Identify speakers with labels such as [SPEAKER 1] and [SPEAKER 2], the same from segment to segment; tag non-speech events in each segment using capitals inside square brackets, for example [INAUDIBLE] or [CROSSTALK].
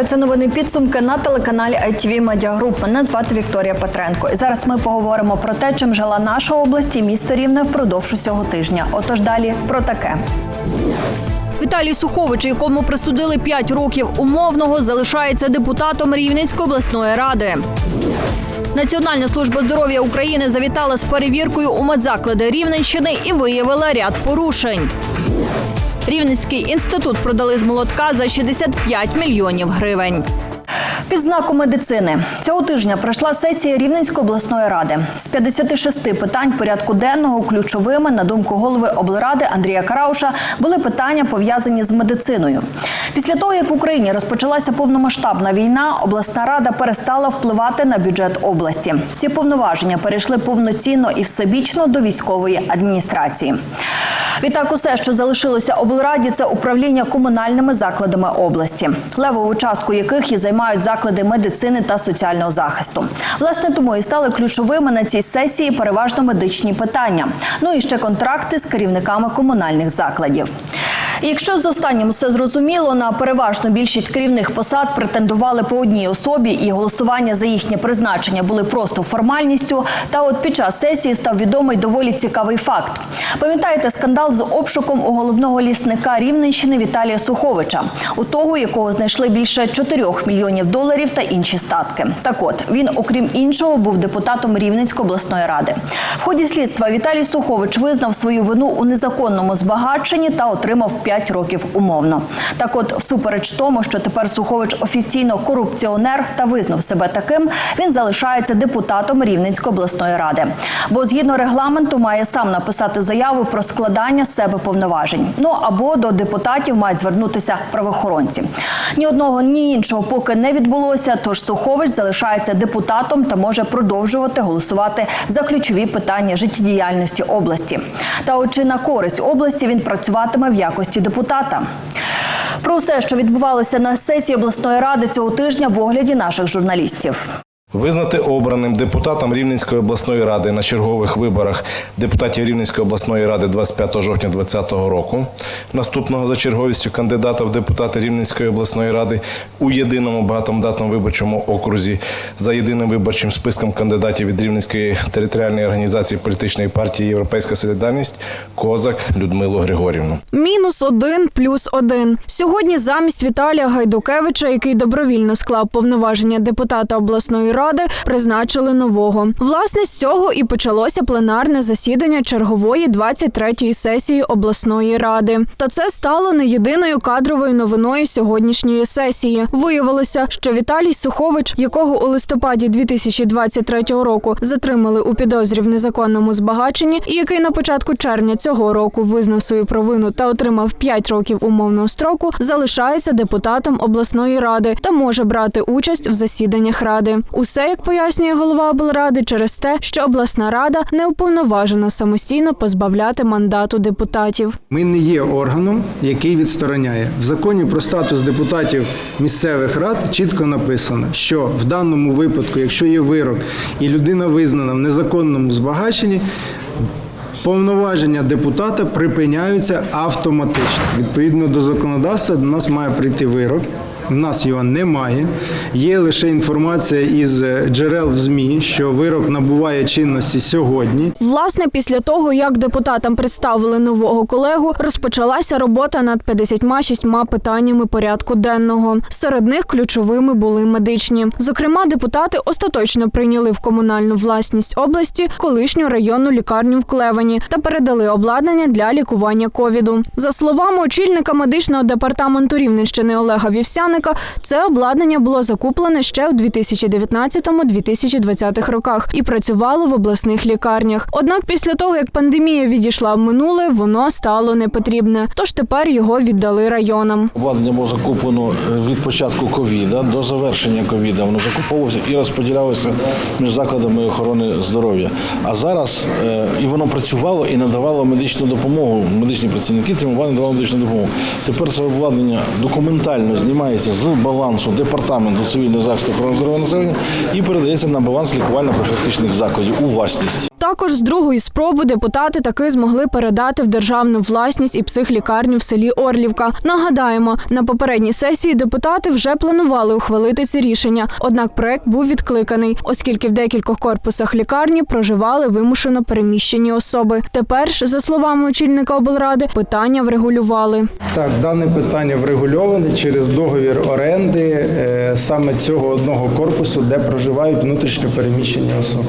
[SPEAKER 1] Вітаю, це новини підсумки на телеканалі ITV Media Group. Мене звати Вікторія Петренко. І зараз ми поговоримо про те, чим жила наша область і місто Рівне впродовж усього тижня. Отож далі про таке. Віталій Сухович, якому присудили 5 років умовного, залишається депутатом Рівненської обласної ради. Національна служба здоров'я України завітала з перевіркою у медзаклади Рівненщини і виявила ряд порушень. Рівненський інститут продали з молотка за 65 мільйонів гривень. Під знаком медицини цього тижня пройшла сесія Рівненської обласної ради. З 56 питань порядку денного ключовими, на думку голови облради Андрія Карауша, були питання пов'язані з медициною. Після того, як в Україні розпочалася повномасштабна війна, обласна рада перестала впливати на бюджет області. Ці повноваження перейшли повноцінно і всебічно до військової адміністрації. Відтак, усе, що залишилося облраді, це управління комунальними закладами області, левову частку яких і займають заклади медицини та соціального захисту. Власне, тому і стали ключовими на цій сесії переважно медичні питання. Ну і ще контракти з керівниками комунальних закладів. Якщо з останнім все зрозуміло, на переважну більшість керівних посад претендували по одній особі, і голосування за їхнє призначення були просто формальністю. Та от під час сесії став відомий доволі цікавий факт. Пам'ятаєте скандал з обшуком у головного лісника Рівненщини Віталія Суховича, у того, якого знайшли більше 4 мільйонів доларів та інші статки. Так от він, окрім іншого, був депутатом Рівненської обласної ради. В ході слідства Віталій Сухович визнав свою вину у незаконному збагаченні та отримав 5 років умовно. Так, от, всупереч тому, що тепер Сухович офіційно корупціонер та визнав себе таким, він залишається депутатом Рівненської обласної ради. Бо згідно регламенту має сам написати заяву про складання себе повноважень. Ну або до депутатів мають звернутися правоохоронці. Ні одного, ні іншого поки не відбулося. Тож Сухович залишається депутатом та може продовжувати голосувати за ключові питання життєдіяльності області. Та от чи на користь області він працюватиме в якості депутата. Про все, що відбувалося на сесії обласної ради цього тижня, в огляді наших журналістів.
[SPEAKER 2] Визнати обраним депутатом Рівненської обласної ради на чергових виборах депутатів Рівненської обласної ради 25 жовтня 2020 року, наступного за черговістю кандидата в депутати Рівненської обласної ради у єдиному багатомандатному виборчому окрузі за єдиним виборчим списком кандидатів від Рівненської територіальної організації політичної партії Європейська Солідарність Козак Людмилу Григорівну.
[SPEAKER 3] Мінус один плюс один. Сьогодні замість Віталія Гайдукевича, який добровільно склав повноваження депутата обласної ради, призначили нового. Власне, з цього і почалося пленарне засідання чергової 23-ї сесії обласної ради. Та це стало не єдиною кадровою новиною сьогоднішньої сесії. Виявилося, що Віталій Сухович, якого у листопаді 2023 року затримали у підозрі в незаконному збагаченні, і який на початку червня цього року визнав свою провину та отримав 5 років умовного строку, залишається депутатом обласної ради та може брати участь в засіданнях ради. Усе, як пояснює голова облради, через те, що обласна рада не уповноважена самостійно позбавляти мандату депутатів.
[SPEAKER 4] Ми не є органом, який відстороняє. В законі про статус депутатів місцевих рад чітко написано, що в даному випадку, якщо є вирок і людина визнана в незаконному збагаченні, повноваження депутата припиняються автоматично. Відповідно до законодавства, до нас має прийти вирок. У нас його немає. Є лише інформація із е, джерел в ЗМІ, що вирок набуває чинності сьогодні.
[SPEAKER 3] Власне, після того, як депутатам представили нового колегу, розпочалася робота над 56 питаннями порядку денного. Серед них ключовими були медичні. Зокрема, депутати остаточно прийняли в комунальну власність області колишню районну лікарню в Клевені та передали обладнання для лікування ковіду. За словами очільника медичного департаменту Рівненщини Олега Вівсяника, це обладнання було закуплене ще у 2019-2020 роках і працювало в обласних лікарнях. Однак, після того як пандемія відійшла в минуле, воно стало непотрібне. Тож тепер його віддали районам.
[SPEAKER 5] Обладнання було закуплено від початку ковіда до завершення ковіда. Воно закуповувалося і розподілялося між закладами охорони здоров'я. А зараз е, і воно працювало і надавало медичну допомогу. Медичні працівники тим обладнанням давали медичну допомогу. Тепер це обладнання документально знімається з балансу департаменту цивільного захисту охорони здоров'я населення і передається на баланс лікувально-профілактичних закладів у власність.
[SPEAKER 3] Також з другої спроби депутати таки змогли передати в державну власність і психлікарню в селі Орлівка. Нагадаємо, на попередній сесії депутати вже планували ухвалити це рішення. Однак проект був відкликаний, оскільки в декількох корпусах лікарні проживали вимушено переміщені особи. Тепер ж, за словами очільника облради, питання врегулювали.
[SPEAKER 4] Так, дане питання врегульоване через договір оренди е, саме цього одного корпусу, де проживають внутрішньо переміщені особи.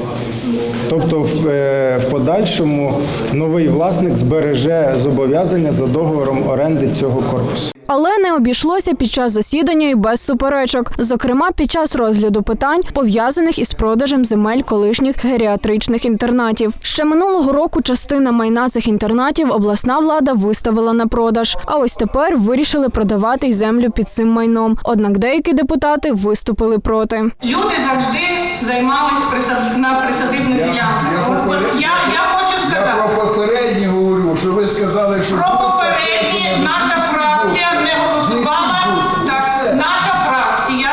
[SPEAKER 4] Тобто, в, е, в подальшому новий власник збереже зобов'язання за договором оренди цього корпусу.
[SPEAKER 3] Але не обійшлося під час засідання і без суперечок, зокрема під час розгляду питань, пов'язаних із продажем земель колишніх геріатричних інтернатів. Ще минулого року частина майна цих інтернатів обласна влада виставила на продаж. А ось тепер вирішили продавати й землю під цим майном. Однак деякі депутати виступили проти.
[SPEAKER 6] Люди завжди займались присад... на присадибних
[SPEAKER 7] Я,
[SPEAKER 6] ділянках.
[SPEAKER 7] я, поперед-
[SPEAKER 6] я, я хочу
[SPEAKER 7] я
[SPEAKER 6] сказати,
[SPEAKER 7] про попередні говорю, що ви сказали, що
[SPEAKER 6] про попередні
[SPEAKER 7] на
[SPEAKER 6] наша
[SPEAKER 7] місяці
[SPEAKER 6] фракція
[SPEAKER 7] будуть.
[SPEAKER 6] не голосувала.
[SPEAKER 7] Знесіть будуть.
[SPEAKER 6] Так,
[SPEAKER 7] Все.
[SPEAKER 6] наша фракція,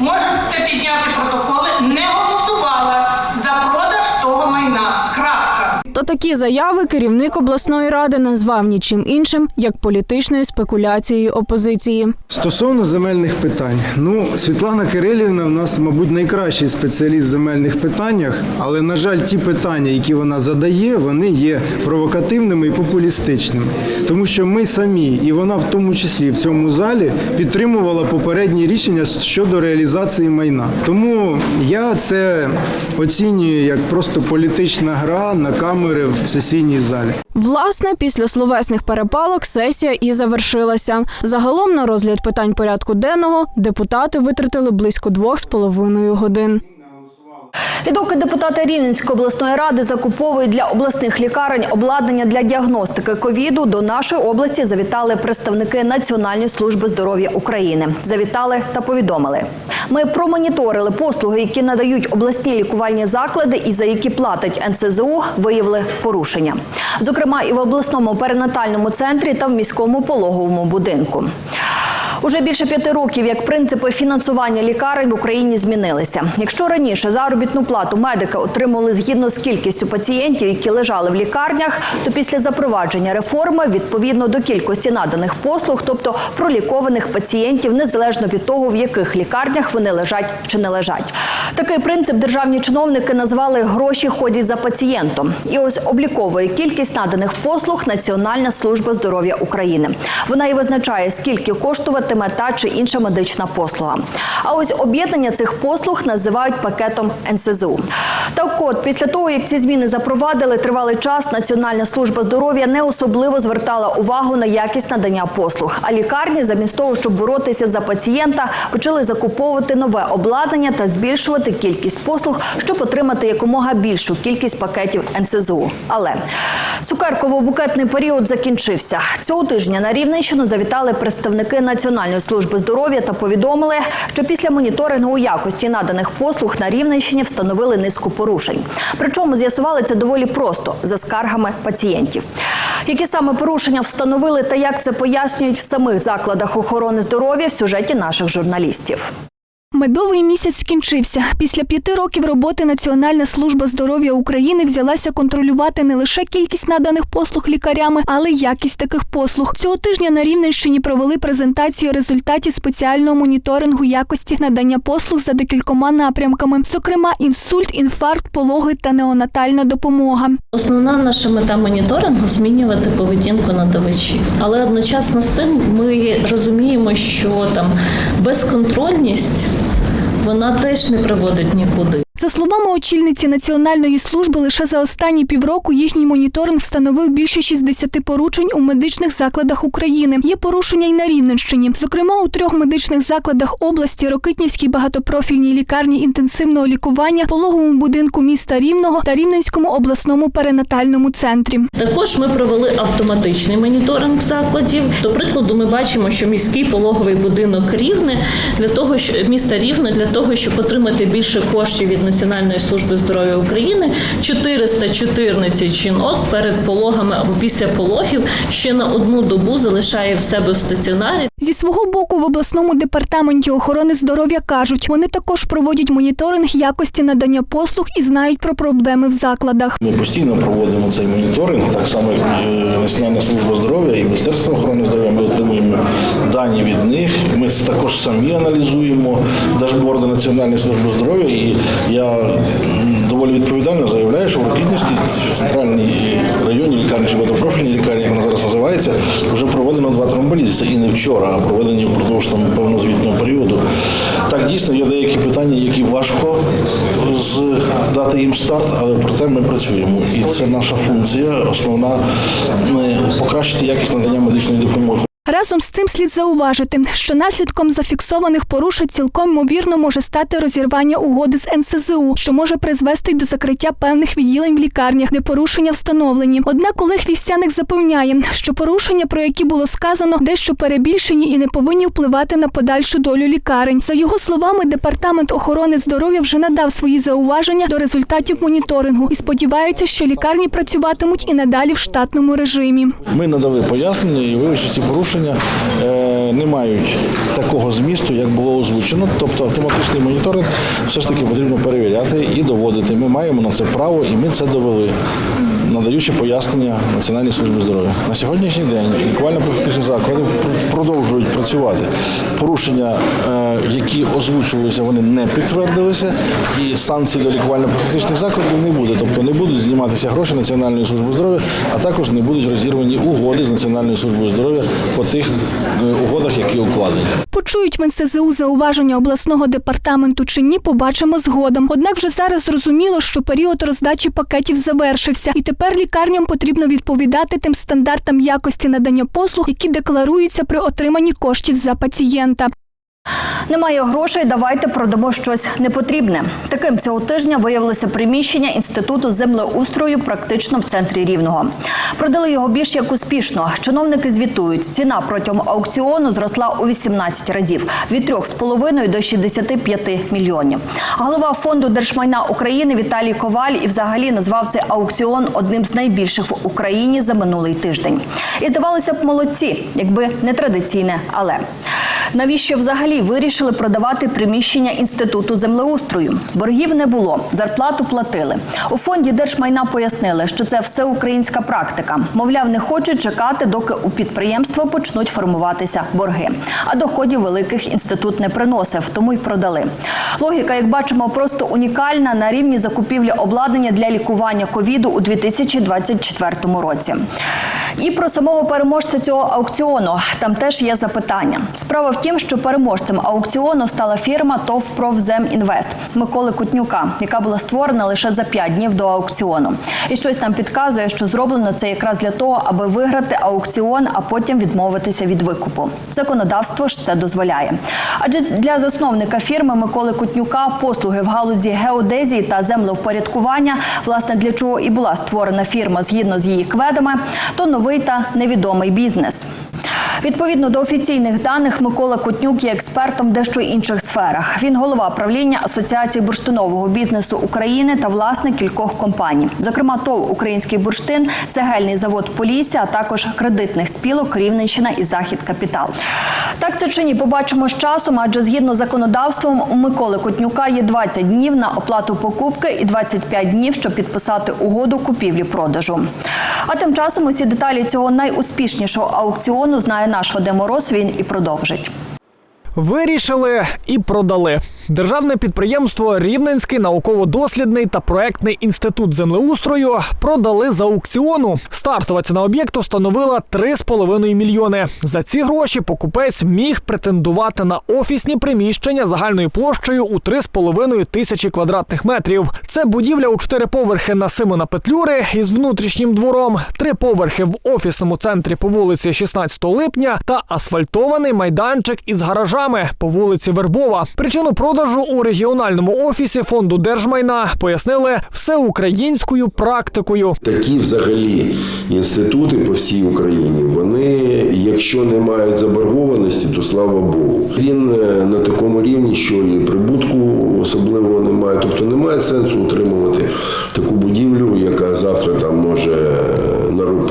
[SPEAKER 6] можете підняти протоколи, не голосувала за продаж того майна. Крапка.
[SPEAKER 3] Та такі заяви керівник обласної ради назвав нічим іншим як політичною спекуляцією опозиції.
[SPEAKER 4] Стосовно земельних питань, ну Світлана Кирилівна в нас, мабуть, найкращий спеціаліст в земельних питаннях, але на жаль, ті питання, які вона задає, вони є провокативними і популістичними, тому що ми самі, і вона в тому числі в цьому залі підтримувала попередні рішення щодо реалізації майна. Тому я це оцінюю як просто політична гра на камери в сесійній залі.
[SPEAKER 3] Власне, після словесних перепалок сесія і завершилася. Загалом на розгляд питань порядку денного депутати витратили близько двох з половиною годин.
[SPEAKER 1] І доки депутати Рівненської обласної ради закуповують для обласних лікарень обладнання для діагностики ковіду, до нашої області завітали представники Національної служби здоров'я України. Завітали та повідомили. Ми промоніторили послуги, які надають обласні лікувальні заклади і за які платить НСЗУ, виявили порушення. Зокрема, і в обласному перинатальному центрі та в міському пологовому будинку. Уже більше п'яти років, як принципи фінансування лікарень в Україні змінилися. Якщо раніше заробітну плату медики отримували згідно з кількістю пацієнтів, які лежали в лікарнях, то після запровадження реформи відповідно до кількості наданих послуг, тобто пролікованих пацієнтів, незалежно від того, в яких лікарнях вони лежать чи не лежать. Такий принцип державні чиновники назвали гроші ходять за пацієнтом. І ось обліковує кількість наданих послуг Національна служба здоров'я України. Вона і визначає, скільки коштуватиме та чи інша медична послуга. А ось об'єднання цих послуг називають пакетом НСЗУ. Так от, після того, як ці зміни запровадили тривалий час, Національна служба здоров'я не особливо звертала увагу на якість надання послуг. А лікарні, замість того, щоб боротися за пацієнта, почали закуповувати нове обладнання та збільшувати кількість послуг, щоб отримати якомога більшу кількість пакетів НСЗУ. Але цукерково-букетний період закінчився. Цього тижня на Рівненщину завітали представники Національної служби здоров'я та повідомили, що після моніторингу якості наданих послуг на Рівненщині встановили низку порушень. Причому з'ясували це доволі просто за скаргами пацієнтів. Які саме порушення встановили та як це пояснюють в самих закладах охорони здоров'я в сюжеті наших журналістів.
[SPEAKER 8] Медовий місяць скінчився. Після п'яти років роботи Національна служба здоров'я України взялася контролювати не лише кількість наданих послуг лікарями, але й якість таких послуг. Цього тижня на Рівненщині провели презентацію результатів спеціального моніторингу якості надання послуг за декількома напрямками, зокрема інсульт, інфаркт, пологи та неонатальна допомога.
[SPEAKER 9] Основна наша мета моніторингу змінювати поведінку надавачів. Але одночасно з цим ми розуміємо, що там безконтрольність вона теж не приводить нікуди.
[SPEAKER 8] За словами очільниці Національної служби, лише за останні півроку їхній моніторинг встановив більше 60 порушень у медичних закладах України. Є порушення й на Рівненщині. Зокрема, у трьох медичних закладах області Рокитнівській багатопрофільній лікарні інтенсивного лікування, пологовому будинку міста Рівного та Рівненському обласному перинатальному центрі.
[SPEAKER 9] Також ми провели автоматичний моніторинг закладів. До прикладу, ми бачимо, що міський пологовий будинок Рівне для того, що міста Рівне для того, щоб отримати більше коштів від Національної служби здоров'я України 414 жінок перед пологами або після пологів ще на одну добу залишає в себе в стаціонарі.
[SPEAKER 8] Зі свого боку, в обласному департаменті охорони здоров'я кажуть, вони також проводять моніторинг якості надання послуг і знають про проблеми в закладах.
[SPEAKER 5] Ми постійно проводимо цей моніторинг, так само як Національна служба здоров'я і Міністерство охорони здоров'я. Ми отримуємо дані від них. Ми також самі аналізуємо дашборди Національної служби здоров'я. І я доволі відповідально заявляю, що в Рокітнівській центральній районній лікарні чи багатопрофільній лікарні, як вона зараз називається, вже проведено два тромболізи. Це і не вчора, а проведені впродовж там певного звітного періоду. Так дійсно є деякі питання, які важко дати їм старт, але проте ми працюємо. І це наша функція, основна е, покращити якість надання медичної допомоги.
[SPEAKER 8] Разом з цим слід зауважити, що наслідком зафіксованих порушень цілком ймовірно може стати розірвання угоди з НСЗУ, що може призвести до закриття певних відділень в лікарнях, де порушення встановлені. Однак Олег Вівсяник запевняє, що порушення, про які було сказано, дещо перебільшені і не повинні впливати на подальшу долю лікарень. За його словами, департамент охорони здоров'я вже надав свої зауваження до результатів моніторингу і сподіваються, що лікарні працюватимуть і надалі в штатному режимі.
[SPEAKER 5] Ми надали пояснення і виявили, що ці порушення е, не мають такого змісту, як було озвучено. Тобто автоматичний моніторинг все ж таки потрібно перевіряти і доводити. Ми маємо на це право, і ми це довели. Надаючи пояснення Національній службі здоров'я на сьогоднішній день лікувально-профілактичні заклади продовжують працювати. Порушення, е, які озвучувалися, вони не підтвердилися, і санкцій до лікувально-профілактичних закладів не буде. Тобто не будуть зніматися гроші Національної служби здоров'я, а також не будуть розірвані угоди з Національною службою здоров'я по тих е, угодах, які укладені.
[SPEAKER 8] Почують в НСЗУ зауваження обласного департаменту чи ні, побачимо згодом. Однак вже зараз зрозуміло, що період роздачі пакетів завершився, і тепер лікарням потрібно відповідати тим стандартам якості надання послуг, які декларуються при отриманні коштів за пацієнта.
[SPEAKER 1] Немає грошей, давайте продамо щось непотрібне. Таким цього тижня виявилося приміщення інституту землеустрою практично в центрі рівного. Продали його більш як успішно. Чиновники звітують, ціна протягом аукціону зросла у 18 разів від 3,5 до 65 мільйонів. Голова фонду держмайна України Віталій Коваль і взагалі назвав цей аукціон одним з найбільших в Україні за минулий тиждень. І здавалося б, молодці, якби не традиційне, але навіщо взагалі вирішили продавати приміщення інституту землеустрою? Боргів не було, зарплату платили. У фонді держмайна пояснили, що це всеукраїнська практика. Мовляв, не хочуть чекати, доки у підприємства почнуть формуватися борги. А доходів великих інститут не приносив, тому й продали. Логіка, як бачимо, просто унікальна на рівні закупівлі обладнання для лікування ковіду у 2024 році. І про самого переможця цього аукціону там теж є запитання. Справа в тім, що переможцем аукціону стала фірма ТОВ «Профземінвест» Миколи Кутнюка, яка була створена лише за п'ять днів до аукціону. І щось нам підказує, що зроблено це якраз для того, аби виграти аукціон, а потім відмовитися від викупу. Законодавство ж це дозволяє. Адже для засновника фірми Миколи Кутнюка послуги в галузі геодезії та землевпорядкування, власне для чого і була створена фірма згідно з її кведами, то новий та невідомий бізнес. Відповідно до офіційних даних, Микола Котнюк є експертом дещо інших сферах. Він голова правління Асоціації бурштинового бізнесу України та власник кількох компаній, зокрема ТОВ Український бурштин, цегельний завод Полісся, а також кредитних спілок Рівненщина і Захід Капітал. Так це чи ні, побачимо з часом, адже згідно з законодавством у Миколи Котнюка є 20 днів на оплату покупки і 25 днів, щоб підписати угоду купівлі-продажу. А тим часом усі деталі цього найуспішнішого аукціону знає наш Вадим Мороз. Він і продовжить.
[SPEAKER 10] Вирішили і продали. Державне підприємство Рівненський науково-дослідний та проектний інститут землеустрою продали за аукціону. Стартова ціна об'єкту становила 3,5 мільйони. За ці гроші покупець міг претендувати на офісні приміщення загальною площею у 3,5 тисячі квадратних метрів. Це будівля у чотири поверхи на Симона Петлюри із внутрішнім двором, три поверхи в офісному центрі по вулиці 16 липня та асфальтований майданчик із гаражами по вулиці Вербова. Причину продажу у регіональному офісі фонду держмайна пояснили всеукраїнською практикою.
[SPEAKER 11] Такі взагалі інститути по всій Україні, вони, якщо не мають заборгованості, то слава Богу. Він е, на такому рівні, що і прибутку особливого немає. Тобто немає сенсу утримувати таку будівлю, яка завтра там може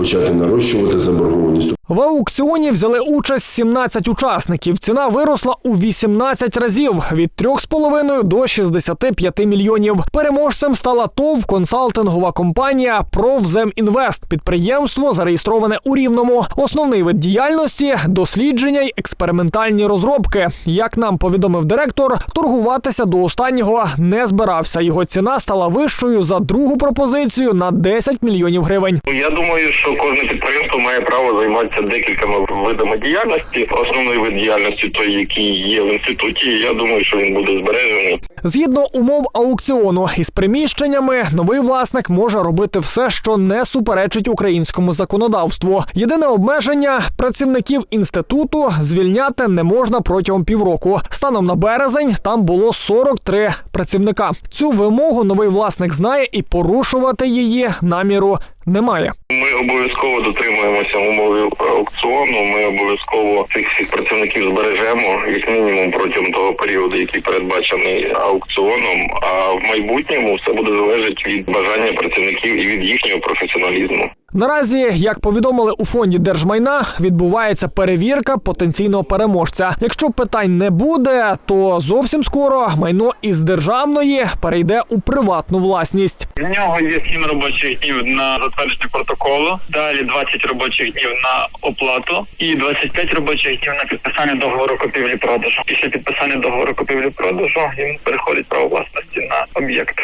[SPEAKER 11] почати нарощувати заборгованість.
[SPEAKER 10] В аукціоні взяли участь 17 учасників. Ціна виросла у 18 разів від 3,5 до 65 мільйонів. Переможцем стала ТОВ консалтингова компанія «Провземінвест». Підприємство зареєстроване у Рівному. Основний вид діяльності дослідження й експериментальні розробки. Як нам повідомив директор, торгуватися до останнього не збирався. Його ціна стала вищою за другу пропозицію на 10 мільйонів гривень.
[SPEAKER 12] Я думаю, що кожне підприємство має право займатися декількома видами діяльності. Основний вид діяльності, той, який є в інституті, я думаю, що він буде збережений.
[SPEAKER 10] Згідно умов аукціону із приміщеннями, новий власник може робити все, що не суперечить українському законодавству. Єдине обмеження працівників інституту звільняти не можна протягом півроку. Станом на березень там було 43 працівника. Цю вимогу новий власник знає і порушувати її наміру немає.
[SPEAKER 12] Ми обов'язково дотримуємося умови аукціону. Ми обов'язково цих всіх працівників збережемо як мінімум протягом того періоду, який передбачений аукціоном. А в майбутньому все буде залежати від бажання працівників і від їхнього професіоналізму.
[SPEAKER 10] Наразі, як повідомили у фонді держмайна, відбувається перевірка потенційного переможця. Якщо питань не буде, то зовсім скоро майно із державної перейде у приватну власність.
[SPEAKER 12] В нього є 7 робочих днів на затвердження протоколу, далі 20 робочих днів на оплату і 25 робочих днів на підписання договору купівлі-продажу. Після підписання договору купівлі-продажу він переходить право власності на об'єкт.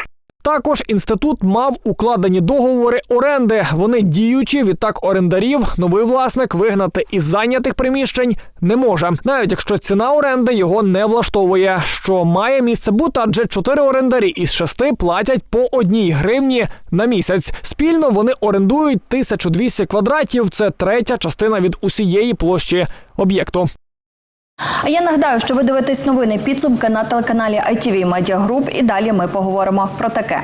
[SPEAKER 10] Також інститут мав укладені договори оренди. Вони діючі. Відтак орендарів новий власник вигнати із зайнятих приміщень не може, навіть якщо ціна оренди його не влаштовує, що має місце бути, адже чотири орендарі із шести платять по одній гривні на місяць. Спільно вони орендують 1200 квадратів. Це третя частина від усієї площі об'єкту.
[SPEAKER 1] А я нагадаю, що ви дивитесь новини підсумки на телеканалі ITV Media Group і далі ми поговоримо про таке.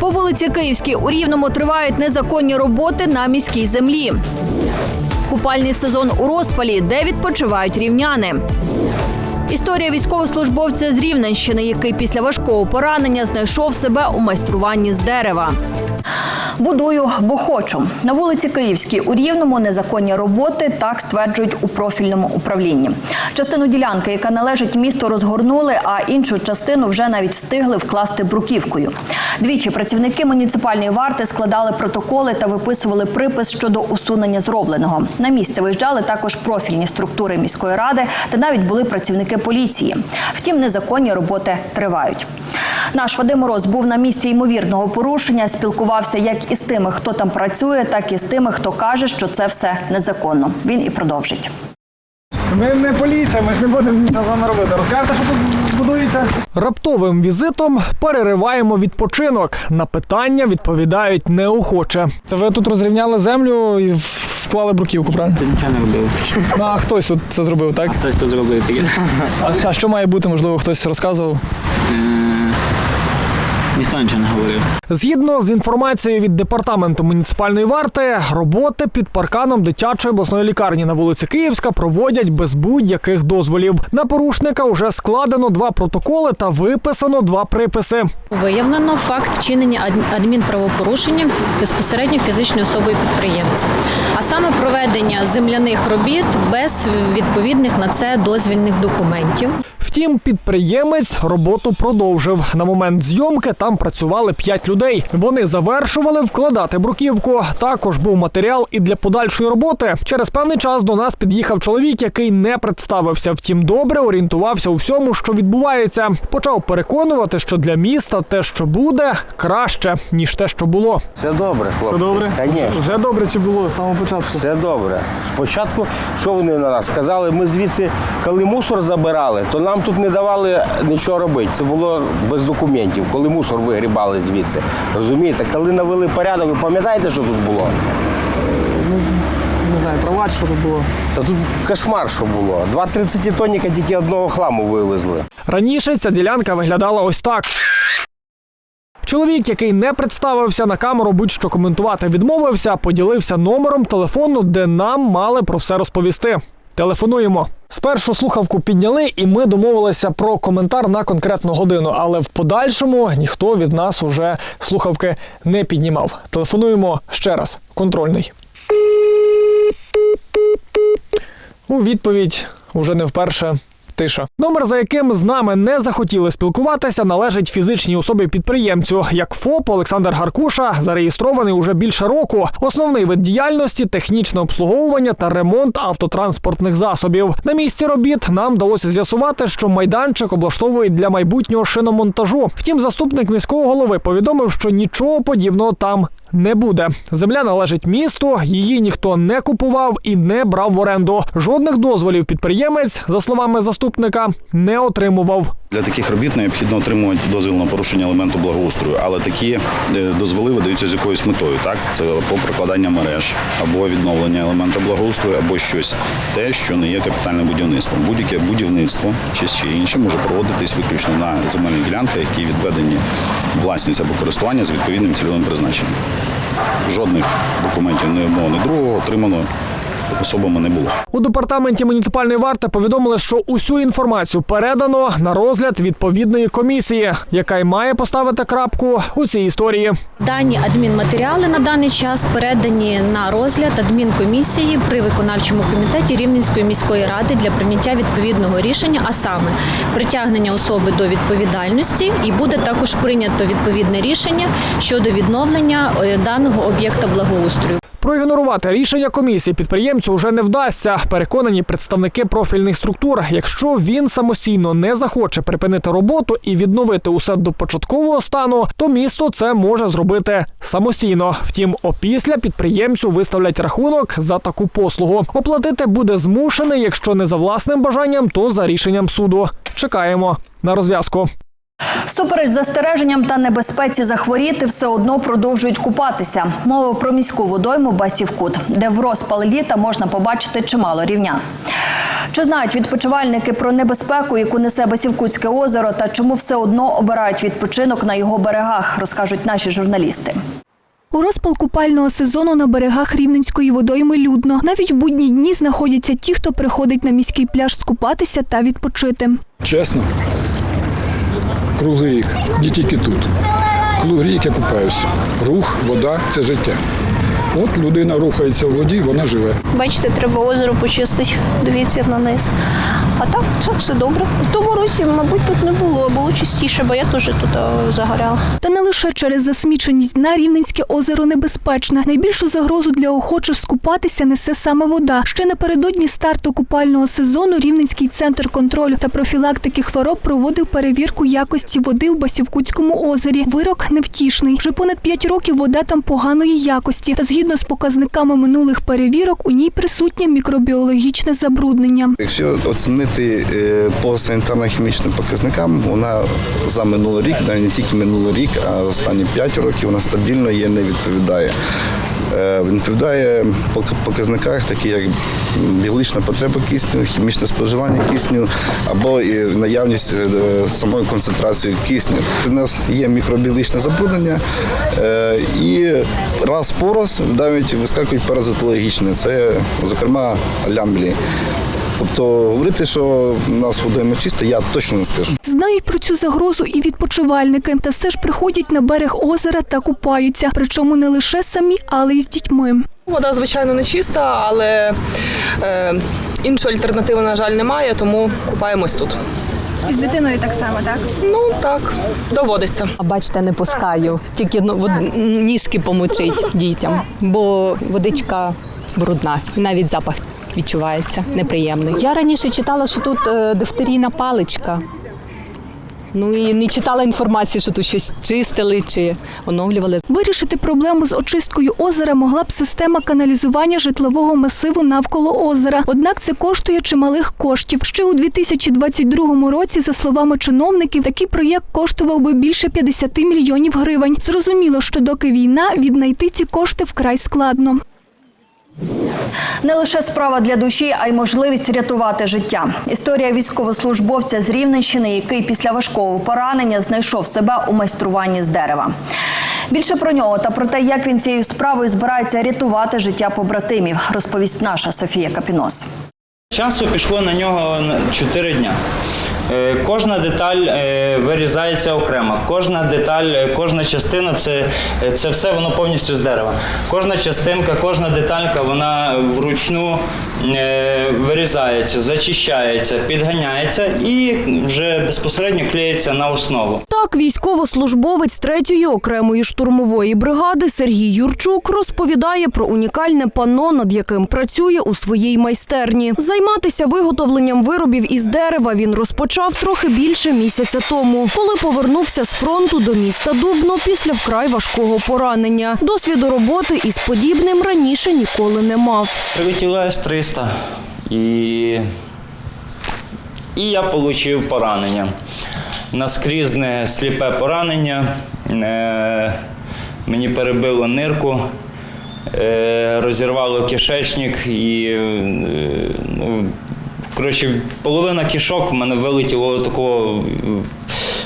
[SPEAKER 1] По вулиці Київській у Рівному тривають незаконні роботи на міській землі. Купальний сезон у розпалі, де відпочивають рівняни. Історія військовослужбовця з Рівненщини, який після важкого поранення знайшов себе у майструванні з дерева. Будую, бо хочу. На вулиці Київській у Рівному незаконні роботи так стверджують у профільному управлінні. Частину ділянки, яка належить місту, розгорнули, а іншу частину вже навіть встигли вкласти бруківкою. Двічі працівники муніципальної варти складали протоколи та виписували припис щодо усунення зробленого. На місце виїжджали також профільні структури міської ради та навіть були працівники поліції. Втім, незаконні роботи тривають. Наш Вадим Мороз був на місці ймовірного порушення, спілкувався як із тими, хто там працює, так і з тими, хто каже, що це все незаконно. Він і продовжить.
[SPEAKER 10] Ми не поліція, ми ж не будемо нічого з вами робити. Розкажете, що тут будується? Раптовим візитом перериваємо відпочинок. На питання відповідають неохоче. Це ви тут розрівняли землю і вклали бруківку, правильно?
[SPEAKER 13] Нічого не робив.
[SPEAKER 10] Ну, а хтось тут це зробив, так?
[SPEAKER 13] Хтось тут зробив таке.
[SPEAKER 10] А, а що має бути? Можливо, хтось розказував?
[SPEAKER 13] Ніхто нічого не говорив.
[SPEAKER 10] Згідно з інформацією від департаменту муніципальної варти, роботи під парканом дитячої обласної лікарні на вулиці Київська проводять без будь-яких дозволів. На порушника вже складено два протоколи та виписано два приписи.
[SPEAKER 14] Виявлено факт вчинення ад- адмінправопорушення безпосередньо фізичної особи підприємця, а саме проведення земляних робіт без відповідних на це дозвільних документів.
[SPEAKER 10] Втім, підприємець роботу продовжив. На момент зйомки там працювали п'ять людей. Вони завершували вкладати бруківку. Також був матеріал і для подальшої роботи. Через певний час до нас під'їхав чоловік, який не представився. Втім, добре орієнтувався у всьому, що відбувається. Почав переконувати, що для міста те, що буде, краще ніж те, що було.
[SPEAKER 15] Все добре, хлопці.
[SPEAKER 10] Все добре?
[SPEAKER 15] Звісно.
[SPEAKER 10] Вже добре чи було з самого початку?
[SPEAKER 15] Все добре. Спочатку, що вони на нас сказали, ми звідси, коли мусор забирали, то нам тут не давали нічого робити. Це було без документів, коли мусор вигрібали звідси. Розумієте, коли навели порядок, ви пам'ятаєте, що тут було?
[SPEAKER 10] не знаю, трава, що тут було.
[SPEAKER 15] Та тут кошмар, що було. Два 30 тонніка тільки одного хламу вивезли.
[SPEAKER 10] Раніше ця ділянка виглядала ось так. Чоловік, який не представився на камеру, будь-що коментувати відмовився, поділився номером телефону, де нам мали про все розповісти. Телефонуємо. Спершу слухавку підняли, і ми домовилися про коментар на конкретну годину. Але в подальшому ніхто від нас уже слухавки не піднімав. Телефонуємо ще раз. Контрольний. У відповідь уже не вперше. Тиша. Номер, за яким з нами не захотіли спілкуватися, належить фізичній особі підприємцю. Як ФОП Олександр Гаркуша зареєстрований уже більше року. Основний вид діяльності технічне обслуговування та ремонт автотранспортних засобів. На місці робіт нам вдалося з'ясувати, що майданчик облаштовують для майбутнього шиномонтажу. Втім, заступник міського голови повідомив, що нічого подібного там не буде. Земля належить місту, її ніхто не купував і не брав в оренду. Жодних дозволів підприємець, за словами заступника, не отримував.
[SPEAKER 16] Для таких робіт необхідно отримувати дозвіл на порушення елементу благоустрою, але такі е, дозволи видаються з якоюсь метою. Так, це або прокладання мереж, або відновлення елемента благоустрою, або щось те, що не є капітальним будівництвом. Будь-яке будівництво чи ще інше може проводитись виключно на земельних ділянках, які відведені власність або користування з відповідним цільовим призначенням. Жодних документів ні одного, ні другого отримано особами не було.
[SPEAKER 10] У департаменті муніципальної варти повідомили, що усю інформацію передано на розгляд відповідної комісії, яка й має поставити крапку у цій історії.
[SPEAKER 14] Дані адмінматеріали на даний час передані на розгляд адмінкомісії при виконавчому комітеті Рівненської міської ради для прийняття відповідного рішення, а саме притягнення особи до відповідальності, і буде також прийнято відповідне рішення щодо відновлення е, даного об'єкта благоустрою.
[SPEAKER 10] Проігнорувати рішення комісії підприємцю вже не вдасться. Переконані представники профільних структур. Якщо він самостійно не захоче припинити роботу і відновити усе до початкового стану, то місто це може зробити самостійно. Втім, опісля підприємцю виставлять рахунок за таку послугу. Оплатити буде змушений, якщо не за власним бажанням, то за рішенням суду. Чекаємо на розв'язку.
[SPEAKER 1] Всупереч застереженням та небезпеці захворіти, все одно продовжують купатися. Мова про міську водойму Басівкут, де в розпал літа можна побачити чимало рівнян. Чи знають відпочивальники про небезпеку, яку несе Басівкутське озеро, та чому все одно обирають відпочинок на його берегах, розкажуть наші журналісти.
[SPEAKER 8] У розпал купального сезону на берегах Рівненської водойми людно. Навіть в будні дні знаходяться ті, хто приходить на міський пляж скупатися та відпочити.
[SPEAKER 17] Чесно, круглий рік, не тільки тут. Круглий рік я купаюся. Рух, вода це життя. От людина рухається в воді, вона живе.
[SPEAKER 18] Бачите, треба озеро почистити. Дивіться на низ. А так, це все добре. В тому році, мабуть, тут не було, було чистіше, бо я теж тут загоряла.
[SPEAKER 8] Та не лише через засміченість дна Рівненське озеро небезпечне. Найбільшу загрозу для охочих скупатися несе саме вода. Ще напередодні старту купального сезону Рівненський центр контролю та профілактики хвороб проводив перевірку якості води в Басівкутському озері. Вирок невтішний. Вже понад п'ять років вода там поганої якості. Та згідно з показниками минулих перевірок, у ній присутнє мікробіологічне забруднення.
[SPEAKER 19] Якщо оцінити е, по санітарно-хімічним показникам, вона за минулий рік, не тільки минулий рік, а останні 5 років вона стабільно є, не відповідає. Е, Відповідає по показниках, такі як біологічна потреба кисню, хімічне споживання кисню або і наявність е, самої концентрації кисню. У нас є мікробіологічне забруднення е, і раз по раз навіть вискакують паразитологічні. Це, зокрема, лямблі. Тобто говорити, що у нас водойма чиста, я точно не скажу.
[SPEAKER 8] Знають про цю загрозу і відпочивальники, та все ж приходять на берег озера та купаються. Причому не лише самі, але й з дітьми.
[SPEAKER 20] Вода, звичайно, не чиста, але е, іншої альтернативи, на жаль, немає, тому купаємось тут.
[SPEAKER 18] І з дитиною так само, так?
[SPEAKER 20] Ну так, доводиться.
[SPEAKER 21] А Бачите, не пускаю. Тільки ну, вод- ніжки помочить дітям, бо водичка брудна, і навіть запах відчувається неприємний. Я раніше читала, що тут е, дифтерійна паличка. Ну і не читала інформації, що тут щось чистили чи оновлювали.
[SPEAKER 8] Вирішити проблему з очисткою озера могла б система каналізування житлового масиву навколо озера. Однак це коштує чималих коштів. Ще у 2022 році, за словами чиновників, такий проєкт коштував би більше 50 мільйонів гривень. Зрозуміло, що доки війна, віднайти ці кошти вкрай складно.
[SPEAKER 1] Не лише справа для душі, а й можливість рятувати життя. Історія військовослужбовця з Рівненщини, який після важкого поранення знайшов себе у майструванні з дерева. Більше про нього та про те, як він цією справою збирається рятувати життя побратимів, розповість наша Софія Капінос.
[SPEAKER 22] Часу пішло на нього 4 дня. Е, Кожна деталь е, вирізається окремо. Кожна деталь, е, кожна частина це, це все воно повністю з дерева. Кожна частинка, кожна деталька, вона вручну вирізається, зачищається, підганяється і вже безпосередньо клеїться на основу.
[SPEAKER 23] Так, військовослужбовець 3-ї окремої штурмової бригади Сергій Юрчук розповідає про унікальне панно, над яким працює у своїй майстерні. Займатися виготовленням виробів із дерева він розпочав трохи більше місяця тому, коли повернувся з фронту до міста Дубно після вкрай важкого поранення. Досвіду роботи із подібним раніше ніколи не мав.
[SPEAKER 22] Прилетіло С-300 і, і я отримав поранення. Наскрізне сліпе поранення. Е, мені перебило нирку, е, розірвало кишечник і е, ну, коротше, половина кішок в мене вилетіло такого е,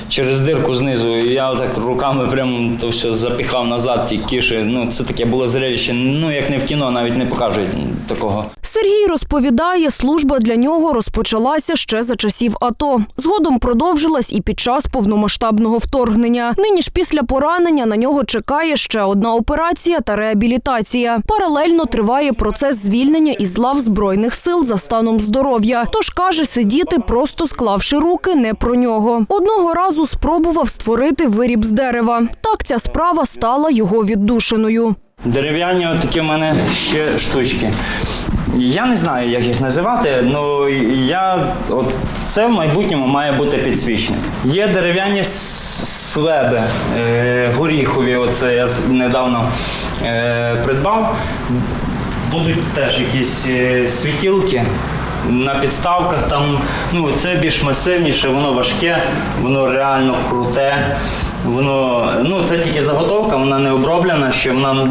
[SPEAKER 22] через дирку знизу. І я так руками прям то все запіхав назад ті кіші. Ну, це таке було зрелище. Ну, як не в кіно, навіть не покажуть такого.
[SPEAKER 23] Сергій розповідає, служба для нього розпочалася ще за часів АТО. Згодом продовжилась і під час повномасштабного вторгнення. Нині ж після поранення на нього чекає ще одна операція та реабілітація. Паралельно триває процес звільнення із лав збройних сил за станом здоров'я. Тож каже, сидіти просто склавши руки не про нього. Одного разу спробував створити виріб з дерева. Так ця справа стала його віддушиною.
[SPEAKER 22] Дерев'яні отакі в мене ще штучки. Я не знаю, як їх називати, але я от це в майбутньому має бути підсвічник. Є дерев'яні слеби е, горіхові. Оце я недавно е, придбав. Будуть теж якісь е, світілки. На підставках там ну це більш масивніше, воно важке, воно реально круте. Воно ну це тільки заготовка, вона не оброблена, що вона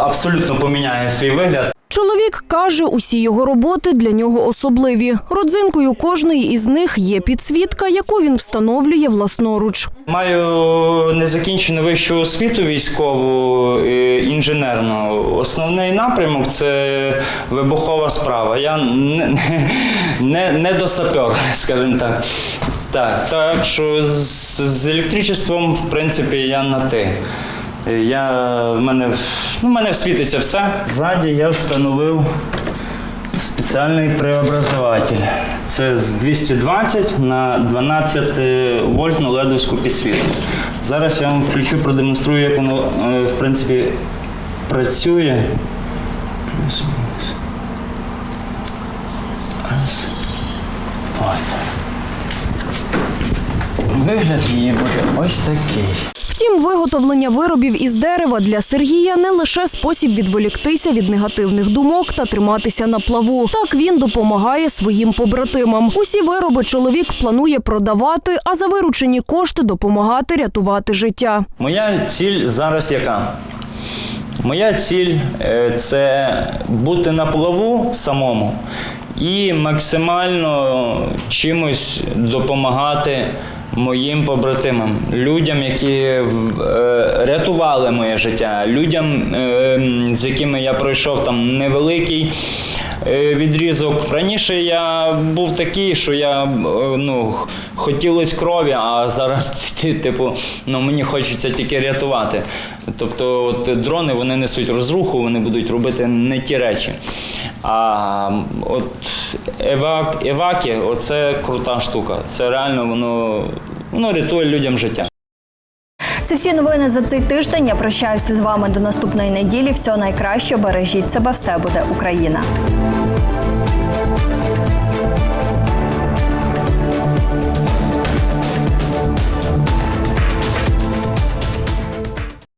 [SPEAKER 22] абсолютно поміняє свій вигляд.
[SPEAKER 23] Чоловік каже, усі його роботи для нього особливі. Родзинкою кожної із них є підсвітка, яку він встановлює власноруч.
[SPEAKER 22] Маю незакінчену вищу освіту військову е, інженерну. Основний напрямок це вибухова справа. Я не, не, не досапер, скажімо так. Так, так що з, з електричеством, в принципі, я на ти. Я, в, мене, ну, в мене світиться все. Ззаді я встановив спеціальний преобразователь. Це з 220 на 12 вольтну ледовську підсвітку. Зараз я вам включу, продемонструю, як воно е, в принципі працює. Вигляд її буде ось такий.
[SPEAKER 23] Втім, виготовлення виробів із дерева для Сергія не лише спосіб відволіктися від негативних думок та триматися на плаву. Так він допомагає своїм побратимам. Усі вироби чоловік планує продавати, а за виручені кошти допомагати рятувати життя.
[SPEAKER 22] Моя ціль зараз яка? Моя ціль е, це бути на плаву самому і максимально чимось допомагати моїм побратимам, людям, які е, рятували моє життя, людям, е, з якими я пройшов там невеликий е, відрізок. Раніше я був такий, що я ну, хотілося крові, а зараз [LAUGHS] типу, ну, мені хочеться тільки рятувати. Тобто от, дрони вони несуть розруху, вони будуть робити не ті речі. А от евак, еваки оце крута штука. Це реально воно, воно рятує людям життя.
[SPEAKER 1] Це всі новини за цей тиждень. Я прощаюся з вами до наступної неділі. Всього найкраще Бережіть себе, все буде Україна.